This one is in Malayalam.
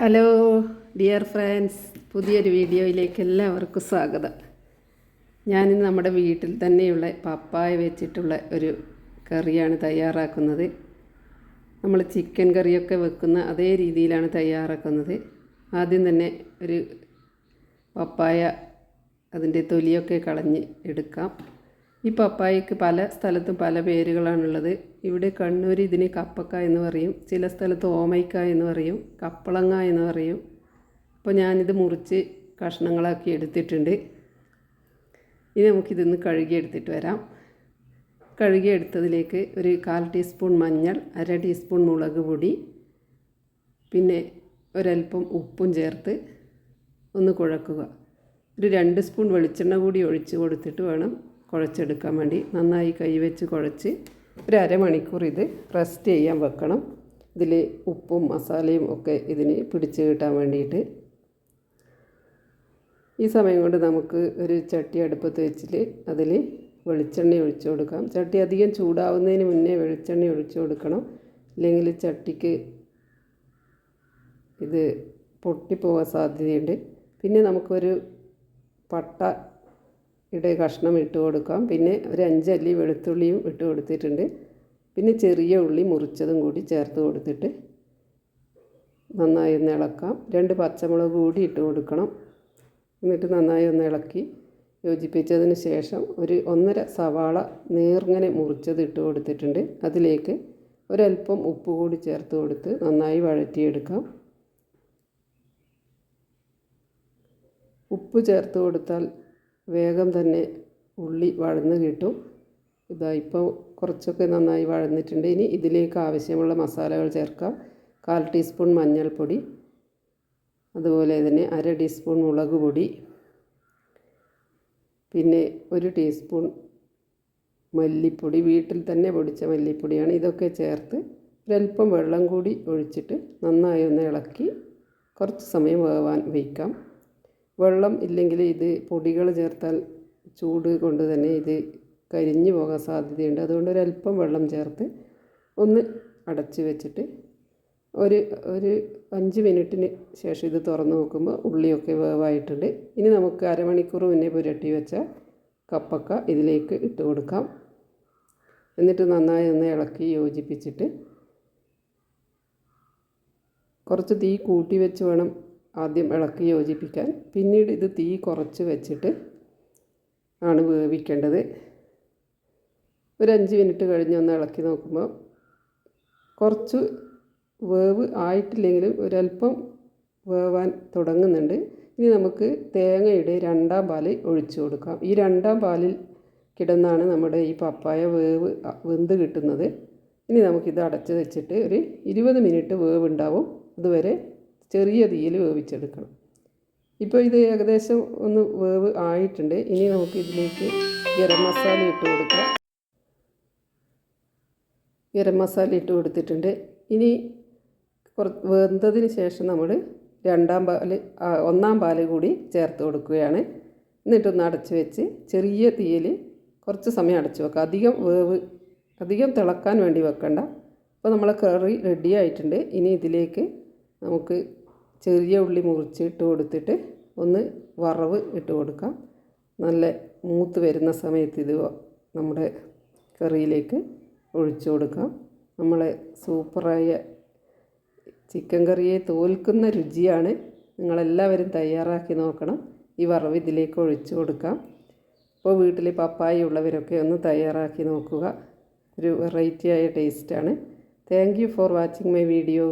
ഹലോ ഡിയർ ഫ്രണ്ട്സ് പുതിയൊരു വീഡിയോയിലേക്ക് എല്ലാവർക്കും സ്വാഗതം. ഞാനിന്ന് നമ്മുടെ വീട്ടിൽ തന്നെയുള്ള പപ്പായ വെച്ചിട്ടുള്ള ഒരു കറിയാണ് തയ്യാറാക്കുന്നത്. നമ്മൾ ചിക്കൻ കറിയൊക്കെ വെക്കുന്ന അതേ രീതിയിലാണ് തയ്യാറാക്കുന്നത്. ആദ്യം തന്നെ ഒരു പപ്പായ അതിന്റെ തൊലിയൊക്കെ കളഞ്ഞ് എടുക്കാം. ഈ പപ്പായക്ക് പല സ്ഥലത്തും പല പേരുകളാണുള്ളത്. ഇവിടെ കണ്ണൂർ ഇതിന് കപ്പക്ക എന്ന് പറയും. ചില സ്ഥലത്ത് ഓമയ്ക്ക എന്ന് പറയും. കപ്പളങ്ങ എന്ന് പറയും. അപ്പോൾ ഞാനിത് മുറിച്ച് കഷ്ണങ്ങളാക്കി എടുത്തിട്ടുണ്ട്. ഇനി നമുക്കിതൊന്ന് കഴുകിയെടുത്തിട്ട് വരാം. കഴുകിയെടുത്തതിലേക്ക് ഒരു കാൽ ടീസ്പൂൺ മഞ്ഞൾ അര ടീസ്പൂൺ മുളക് പൊടി പിന്നെ ഒരല്പം ഉപ്പും ചേർത്ത് ഒന്ന് കുഴക്കുക. ഒരു രണ്ട് സ്പൂൺ വെളിച്ചെണ്ണ കൂടി ഒഴിച്ച് കൊടുത്തിട്ട് വേണം കുഴച്ചെടുക്കാൻ വേണ്ടി നന്നായി കൈവച്ച് കുഴച്ച് ഒരു അരമണിക്കൂർ ഇത് റെസ്റ്റ് ചെയ്യാൻ വെക്കണം. ഇതിൽ ഉപ്പും മസാലയും ഒക്കെ ഇതിന് പിടിച്ച് കിട്ടാൻ വേണ്ടിയിട്ട്. ഈ സമയം കൊണ്ട് നമുക്ക് ഒരു ചട്ടി അടുപ്പത്ത് വെച്ചിട്ട് അതിൽ വെളിച്ചെണ്ണ ഒഴിച്ചു കൊടുക്കാം. ചട്ടി അധികം ചൂടാവുന്നതിന് മുന്നേ വെളിച്ചെണ്ണ ഒഴിച്ചു കൊടുക്കണം. ഇല്ലെങ്കിൽ ചട്ടിക്ക് ഇത് പൊട്ടിപ്പോകാൻ സാധ്യതയുണ്ട്. പിന്നെ നമുക്കൊരു പട്ട ഇടെ കഷ്ണം ഇട്ട് കൊടുക്കാം. പിന്നെ ഒരു അഞ്ചല്ലി വെളുത്തുള്ളിയും ഇട്ട് കൊടുത്തിട്ടുണ്ട്. പിന്നെ ചെറിയ ഉള്ളി മുറിച്ചതും കൂടി ചേർത്ത് കൊടുത്തിട്ട് നന്നായി ഒന്ന് ഇളക്കാം. രണ്ട് പച്ചമുളക് കൂടി ഇട്ട് കൊടുക്കണം. എന്നിട്ട് നന്നായി ഒന്ന് ഇളക്കി യോജിപ്പിച്ചതിന് ശേഷം ഒരു ഒന്നര സവാള നേർങ്ങനെ മുറിച്ചത് ഇട്ട് കൊടുത്തിട്ടുണ്ട്. അതിലേക്ക് ഒരല്പം ഉപ്പ് കൂടി ചേർത്ത് കൊടുത്ത് നന്നായി വഴറ്റിയെടുക്കാം. ഉപ്പ് ചേർത്ത് കൊടുത്താൽ വേഗം തന്നെ ഉള്ളി വഴന്ന് കിട്ടും. ഇതാ ഇപ്പോൾ കുറച്ചൊക്കെ നന്നായി വഴന്നിട്ടുണ്ട്. ഇനി ഇതിലേക്ക് ആവശ്യമുള്ള മസാലകൾ ചേർക്കാം. കാൽ ടീസ്പൂൺ മഞ്ഞൾപ്പൊടി അതുപോലെ തന്നെ അര ടീസ്പൂൺ മുളക് പൊടി പിന്നെ ഒരു ടീസ്പൂൺ മല്ലിപ്പൊടി വീട്ടിൽ തന്നെ പൊടിച്ച മല്ലിപ്പൊടിയാണ്. ഇതൊക്കെ ചേർത്ത് ഒരല്പം വെള്ളം കൂടി ഒഴിച്ചിട്ട് നന്നായി ഒന്ന് ഇളക്കി കുറച്ച് സമയം വേവാൻ വയ്ക്കാം. വെള്ളം ഇല്ലെങ്കിൽ ഇത് പൊടികൾ ചേർത്താൽ ചൂട് കൊണ്ട് തന്നെ ഇത് കരിഞ്ഞു പോകാൻ സാധ്യതയുണ്ട്. അതുകൊണ്ട് ഒരല്പം വെള്ളം ചേർത്ത് ഒന്ന് അടച്ച് വെച്ചിട്ട് ഒരു ഒരു അഞ്ച് മിനിറ്റിന് ശേഷം ഇത് തുറന്ന് നോക്കുമ്പോൾ ഉള്ളിയൊക്കെ വേവായിട്ടുണ്ട്. ഇനി നമുക്ക് അരമണിക്കൂർ മുന്നേ പുരട്ടി വെച്ച കപ്പക്ക ഇതിലേക്ക് ഇട്ട് കൊടുക്കാം. എന്നിട്ട് നന്നായി ഒന്ന് ഇളക്കി യോജിപ്പിച്ചിട്ട് കുറച്ച് തീ കൂട്ടി വെച്ച് വേണം ആദ്യം ഇളക്കി യോജിപ്പിക്കാൻ. പിന്നീട് ഇത് തീ കുറച്ച് വെച്ചിട്ട് ആണ് വേവിക്കേണ്ടത്. ഒരു അഞ്ച് മിനിറ്റ് കഴിഞ്ഞ് ഒന്ന് ഇളക്കി നോക്കുമ്പോൾ കുറച്ച് വേവ് ആയിട്ടില്ലെങ്കിലും ഒരല്പം വേവാൻ തുടങ്ങുന്നുണ്ട്. ഇനി നമുക്ക് തേങ്ങയുടെ രണ്ടാം പാൽ ഒഴിച്ചു കൊടുക്കാം. ഈ രണ്ടാം പാലിൽ കിടന്നാണ് നമ്മുടെ ഈ പപ്പായ വേവ് വെന്ത് കിട്ടുന്നത്. ഇനി നമുക്കിത് അടച്ച് വെച്ചിട്ട് ഒരു ഇരുപത് മിനിറ്റ് വേവ് ഉണ്ടാവും അതുവരെ ചെറിയ തീയിൽ വേവിച്ചെടുക്കണം. ഇപ്പോൾ ഇത് ഏകദേശം ഒന്ന് വേവ് ആയിട്ടുണ്ട്. ഇനി നമുക്ക് ഇതിലേക്ക് ഗരം മസാല ഇട്ട് കൊടുക്കാം. ഗരം മസാല ഇട്ട് കൊടുത്തിട്ടുണ്ട്. ഇനി കുറച്ച് വെന്തതിന് ശേഷം നമ്മൾ രണ്ടാം പാൽ ഒന്നാം പാൽ കൂടി ചേർത്ത് കൊടുക്കുകയാണ്. എന്നിട്ടൊന്ന് അടച്ച് വെച്ച് ചെറിയ തീയിൽ കുറച്ച് സമയം അടച്ചു വെക്കുക. അധികം വേവ് അധികം തിളക്കാൻ വേണ്ടി വെക്കണ്ട. അപ്പോൾ നമ്മളെ കറി റെഡി ആയിട്ടുണ്ട്. ഇനി ഇതിലേക്ക് നമുക്ക് ചെറിയ ഉള്ളി മുറിച്ച് ഇട്ട് കൊടുത്തിട്ട് ഒന്ന് വറവ് ഇട്ട് കൊടുക്കാം. നല്ല മൂത്ത് വരുന്ന സമയത്ത് ഇത് നമ്മുടെ കറിയിലേക്ക് ഒഴിച്ചു കൊടുക്കാം. നമ്മളെ സൂപ്പറായ ചിക്കൻ കറിയെ തോൽക്കുന്ന രുചിയാണ്. നിങ്ങളെല്ലാവരും തയ്യാറാക്കി നോക്കണം. ഈ വറവ് ഇതിലേക്ക് ഒഴിച്ചു കൊടുക്കാം. ഇപ്പോൾ വീട്ടിൽ പപ്പായ ഉള്ളവരൊക്കെ ഒന്ന് തയ്യാറാക്കി നോക്കുക. ഒരു വെറൈറ്റി ആയ ടേസ്റ്റാണ്. Thank you for watching my video